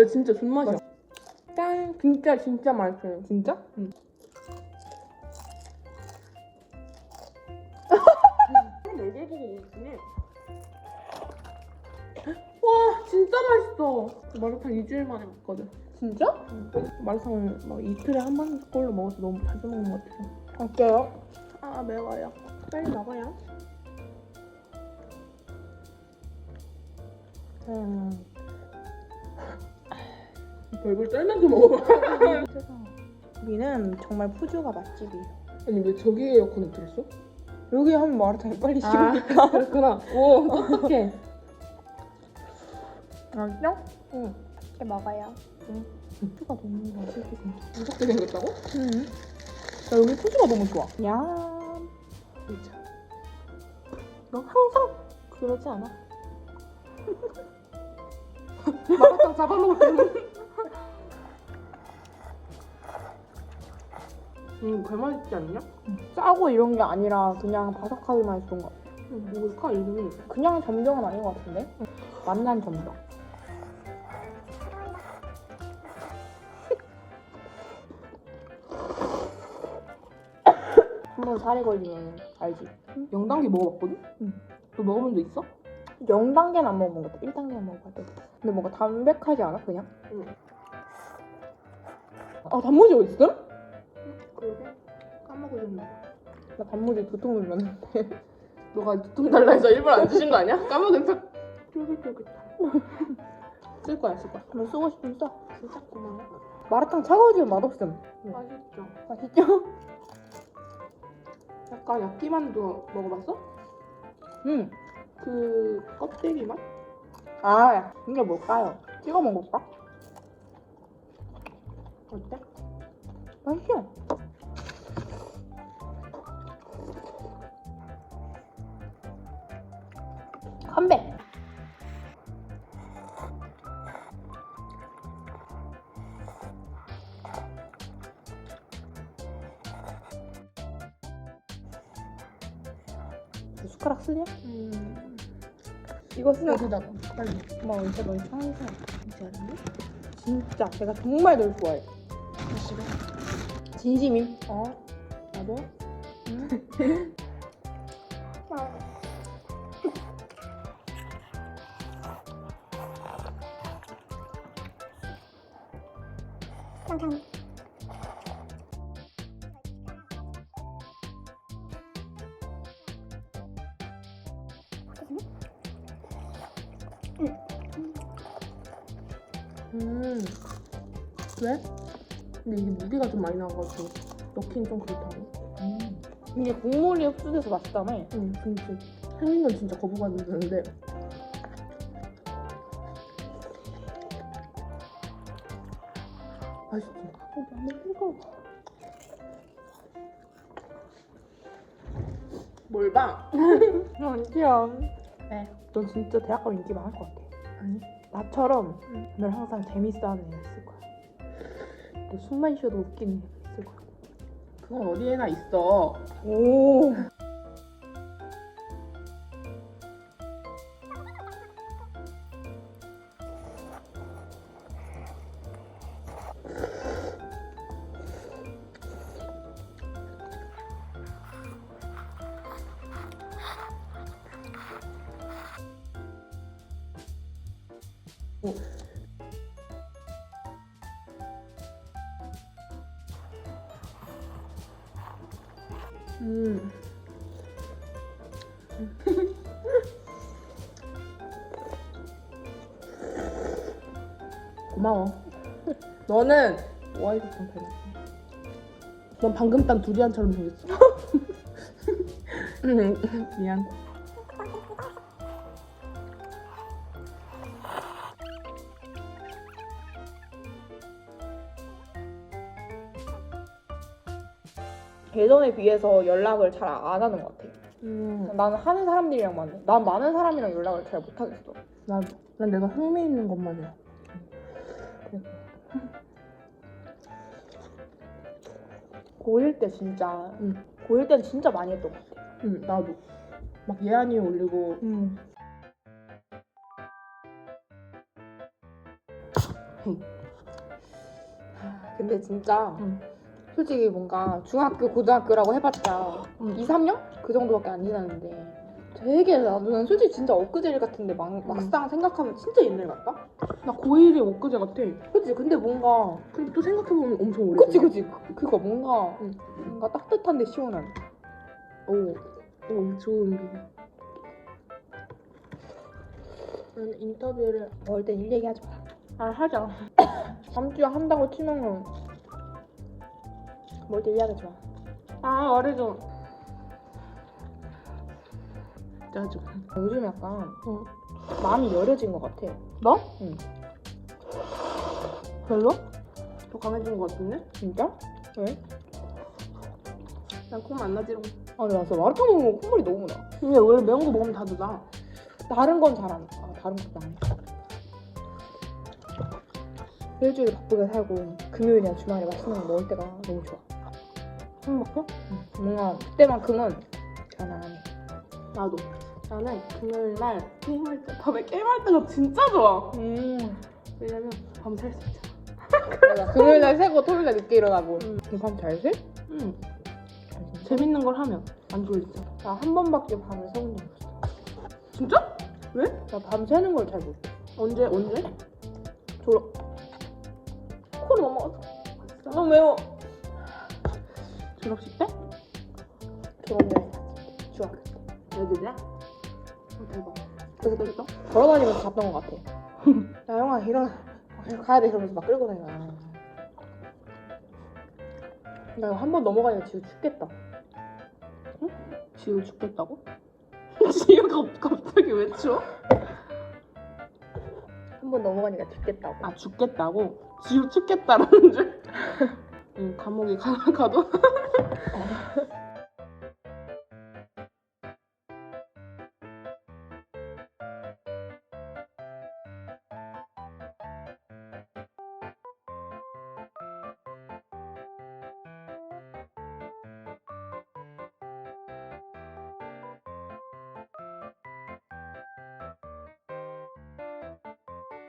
이거 진짜 존맛이야. 짠. 진짜 진짜 맛있어요. 진짜? 얼굴 보고 웃으니. 와 진짜 맛있어. 마라탕 2주일 만에 먹거든. 진짜? 마라탕을 막 이틀에 한 번 꼴로 먹어서 너무 자주 먹는 것 같아서. 어때요? 아 매워요. 빨리 먹어요. 음. 별걸 떨면서 먹어봐. 세상. 여기는 정말 푸주가 맛집이에요. 아니 왜 저기 에어컨을 틀었어? 여기 하면 마라탕이 빨리 아 식으니까. 그렇구나. 오 똑똑해. 맛있어? 응. 이렇게 먹어요. 푸주가 너무 맛있게 생겼. 무섭게 생겼다고? 응. 나 여기 푸주가 너무 좋아. 야. 진짜. 너 항상 그러지 않아? 마라탕 잡아먹을 때는. 음, 개 맛있지 않냐? 짜고 이런 게 아니라 그냥 바삭하게만 해서 그런가. 음, 뭘까 이름이? 그냥 점정은 아닌 것 같은데? 만난 점정. 한 번 살이 걸리면 알지. 0단계 먹어봤거든? 응. 너 먹어본 적 있어? 0단계는 안 먹어본 것 같아. 1단계는 먹어봤대. 근데 뭔가 담백하지 않아, 그냥? 응. 아, 단무지 어딨어? 그러게. 까먹으셨나 봐. 나 단무지 두통 눌렀는데. 너가 두통 달라 해서 일부러 안 주신 거 아니야? 까먹은 척. 쫄깃쫄깃. 쓸 거야, 쓸 거야. 너 쓰고 싶으면 써. 진짜 고마워. 마라탕 차가워지면 맛없음. 맛있죠? 맛있죠? 약간 야끼만두 먹어봤어? 응. 그 껍데기 맛? 아, 이게 뭘까요? 찍어 먹을까? 어때? 맛있어. 숟가락 쓰냐? 음. 이거 쓰냐? 여기다가 빨리. 엄마 진짜 넌 천사. 진짜 알았니? 진짜 내가 정말 널 좋아해. 싫어. 진심임. 어? 나도? 음. 왜? 근데 이게 무게가 좀 많이 나가지고 넣긴 좀 그렇다고. 음. 이게 국물이 흡수돼서 맛있다며. 응, 근데 생긴 건 진짜 거부감이 드는데. 맛있지? 어, 너무 뜨거워. 뭘 봐? 아니야. 네. 넌 진짜 대학 가면 인기 많을 것 같아. 아니. 나처럼 응. 널 항상 재밌어하는 애가 있을 거야. 너 숨만 쉬어도 웃기는 애가 있을 거야. 그건 어디에나 있어. 오. 음. 고마워. 너는 와이드 좀 닮았어. 넌 방금 딴 두리안처럼 생겼어. 음, 미안. 예전에 비해서 연락을 잘 안 하는 것 같아. 음, 나는 하는 사람들이랑 만나. 난 많은 사람이랑 연락을 잘 못 하겠어. 난, 난 내가 흥미 있는 것만 해. 고1 때 진짜. 응. 고1 때는 진짜 많이 했던 것 같아. 응, 나도. 막 예안이 올리고 응. 근데 진짜 응. 솔직히 뭔가 중학교 고등학교라고 해봤자 응. 2, 3년 그 정도밖에 안 지났는데 되게 나는 솔직히 진짜 엊그제 일 같은데 막, 막상 생각하면 진짜 옛날 같다. 나 고1이 엊그제 같아. 그치 근데 뭔가 근데 또 생각해보면 엄청 오래. 그치 그치 그- 그거 뭔가 응. 뭔가 따뜻한데 시원한. 오, 오 좋은 비. 나는 인터뷰를 먹을 땐일 얘기하지 마. 아 하자. 다음 주에 한다고 치면은 때 얘기하지 마. 아 말해줘. 짜증. 요즘 약간 어. 마음이 여려진 것 같아. 너? 응. 별로? 더 강해진 것 같은데? 진짜? 왜? 난 콩 만나지롱. 아, 근데 나 진짜 마라탕 먹으면 콧물이 너무 나. 근데 원래 매운 거 먹으면 다들 나. 다른 건 잘 안. 아, 다른 것도 안 해. 일주일 바쁘게 살고 금요일이나 주말에 맛있는 거 먹을 때가 너무 좋아. 행복해? 응. 뭔가 그때만큼은 해. 나도. 나는 금요일 날 게임할 때 밤에 게임할 때가 진짜 좋아. 음. 왜냐면 밤살 수 있잖아. 맞아. 금요일 날 새고 토요일 날 늦게 일어나고. 응. 밤잘 새? 응. 재밌는 걸 하면 안 졸리잖아. 나한 번밖에 밤을 새본 적 없어. 진짜? 왜? 나밤 새는 걸 잘 못해. 언제 언제? 졸어. 코를 넘어갔어. 너무 매워. 졸업식 때? 졸업여행 때. 애들이랑? 어, 대박. 그래서 그랬어? 걸어다니면서 갔던 것 같아. 야 형아 일어나 가야 돼 이러면서 막 끌고 다녀. 나 이거 한 번 넘어가니까 지금 죽겠다. 지우 죽겠다고? 지우가 갑자기 왜 추워? 한 번 넘어가니까 죽겠다고. 아 죽겠다고? 지우 죽겠다라는 줄? 응 감옥에 가, 가도? Oh.